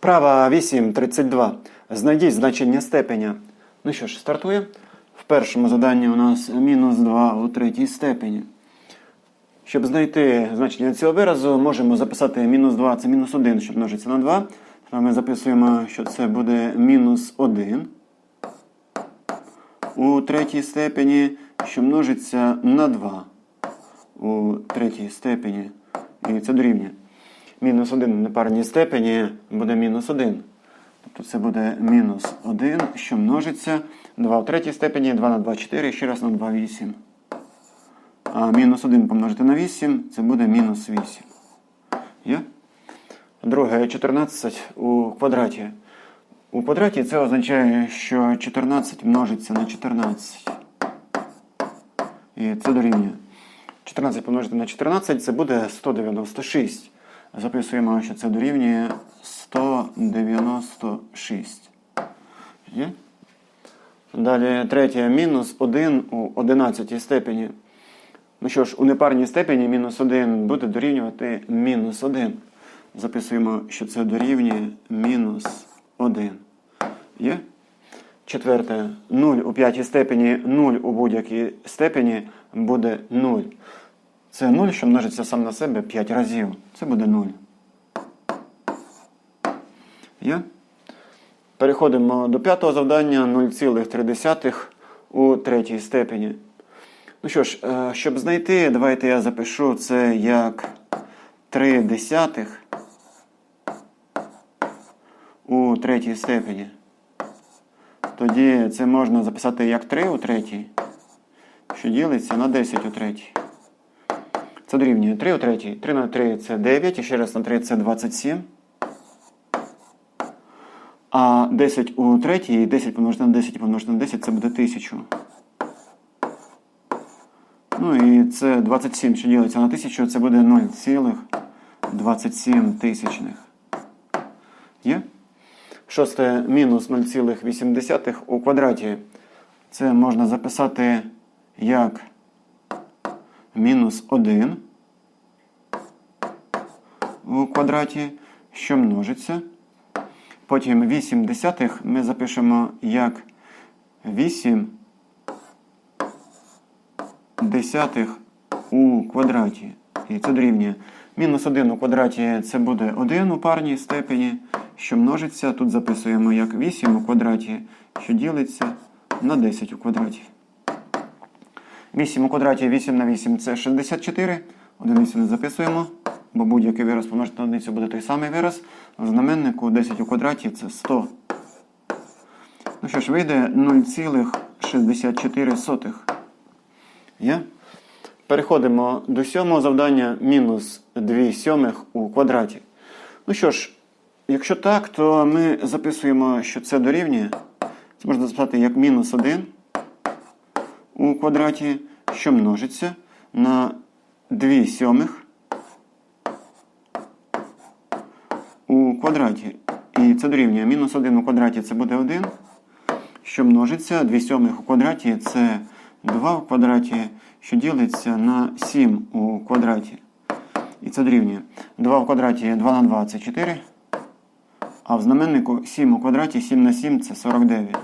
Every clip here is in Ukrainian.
Вправа 8.32. Знайдіть значення степеня. Ну що ж, стартує. В першому заданні у нас мінус 2 у третій степені. Щоб знайти значення цього виразу, можемо записати мінус 2 це мінус 1, що множиться на 2. То ми записуємо, що це буде мінус 1 у третій степені, що множиться на 2 у третій степені. І це дорівнює. Мінус 1 в непарній степені буде мінус 1. Тобто це буде мінус 1, що множиться 2 в третій степені, 2 на 2 4, ще раз на 2 8. А мінус 1 помножити на 8, це буде мінус 8. Є? Друге 14 у квадраті. У квадраті це означає, що 14 множиться на 14. І це дорівнює. 14 помножити на 14 це буде 196. Записуємо, що це дорівнює 196. Є? Далі третє мінус 1 у 11 степені. Ну що ж, у непарній степені мінус 1 буде дорівнювати мінус 1. Записуємо, що це дорівнює мінус 1. Є? Четверте, 0 у п'ятій степені, 0 у будь-якій степені буде 0. Це 0, що множиться сам на себе 5 разів. Це буде 0. Є? Переходимо до п'ятого завдання 0,3 у третій степені. Ну що ж, е, щоб знайти, давайте я запишу це як 3 десятих у третій степені. Тоді це можна записати як 3 у третій, що ділиться на 10 у третій. Це дорівнює 3 у третій. 3 на 3 це 9, і ще раз на 3 це 27. А 10 у третій, 10 помножити на 10 помножити на 10 це буде 1000. Ну і це 27, що ділиться на 1000, це буде 0,27 тисячних. Є? Шосте мінус 0,8 у квадраті. Це можна записати як мінус 1 у квадраті, що множиться. Потім 8 десятих ми запишемо як 8 десятих у квадраті. І це дорівнює. Мінус 1 у квадраті це буде 1 у парній степені, що множиться. Тут записуємо як 8 у квадраті, що ділиться на 10 у квадраті. 8 у квадраті 8 на 8 це 64. Одиницю не записуємо, бо будь-який вираз помножити на одиницю буде той самий вираз. В знаменнику 10 у квадраті це 100. Ну що ж, вийде 0,64. Є? Переходимо до сьомого завдання мінус 2 сьомих у квадраті. Ну що ж, якщо так, то ми записуємо, що це дорівнює. Це можна записати як мінус 1 у квадраті, що множиться на 2 сьомих у квадраті. І це дорівнює мінус 1 у квадраті це буде 1, що множиться 2 сьомих у квадраті це 2 у квадраті, що ділиться на 7 у квадраті. І це дорівнює 2 в квадраті 2 на 2 це 4. А в знаменнику 7 у квадраті 7 на 7 це 49.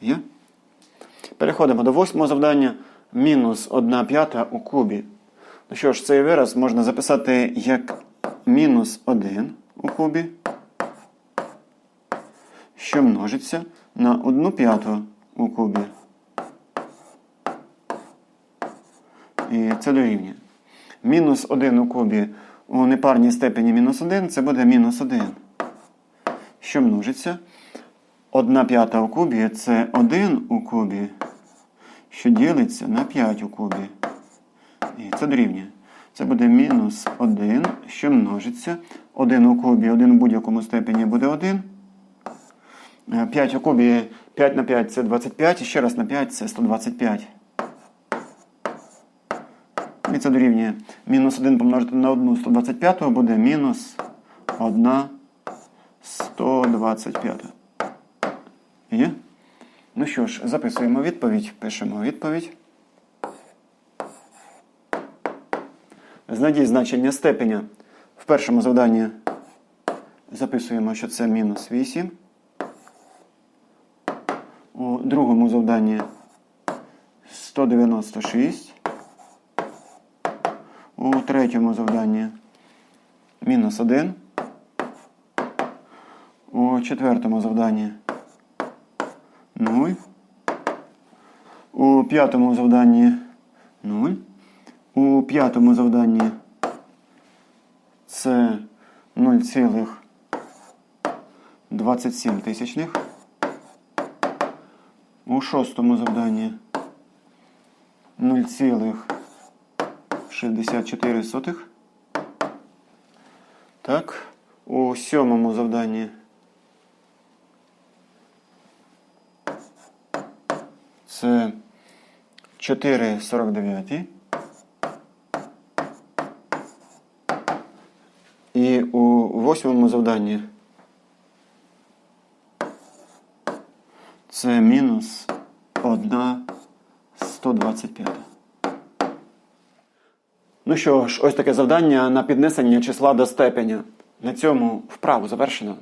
Є? Переходимо до восьмого завдання. Мінус 1 п'ята у кубі. Ну що ж, цей вираз можна записати як мінус 1 у кубі, що множиться на 1 п'яту у кубі. І це дорівнює. Мінус 1 у кубі у непарній степені мінус 1 це буде мінус 1. Що множиться? 1 п'ята у кубі це 1 у кубі, що ділиться на 5 у кубі. І це дорівнює. Це буде мінус 1, що множиться. 1 у кубі, 1 у будь-якому степені буде 1. 5 у кубі 5 на 5 це 25, і ще раз на 5 це 125. І це дорівнює. Мінус 1 помножити на 1 125 буде мінус 1 125. Є? Ну що ж, записуємо відповідь, пишемо відповідь. Знайдіть значення степеня в першому завданні записуємо, що це мінус 8. У другому завданні 196. У третьому завданні мінус 1. У четвертому завданні 0. У п'ятому завданні 0. У п'ятому завданні це 0,27 тисячних. У шостому завданні 0,64. Так. У сьомому завданні це 4,49. І у восьмому завданні це мінус 1 125. Ну що ж, ось таке завдання на піднесення числа до степеня. На цьому вправу завершено.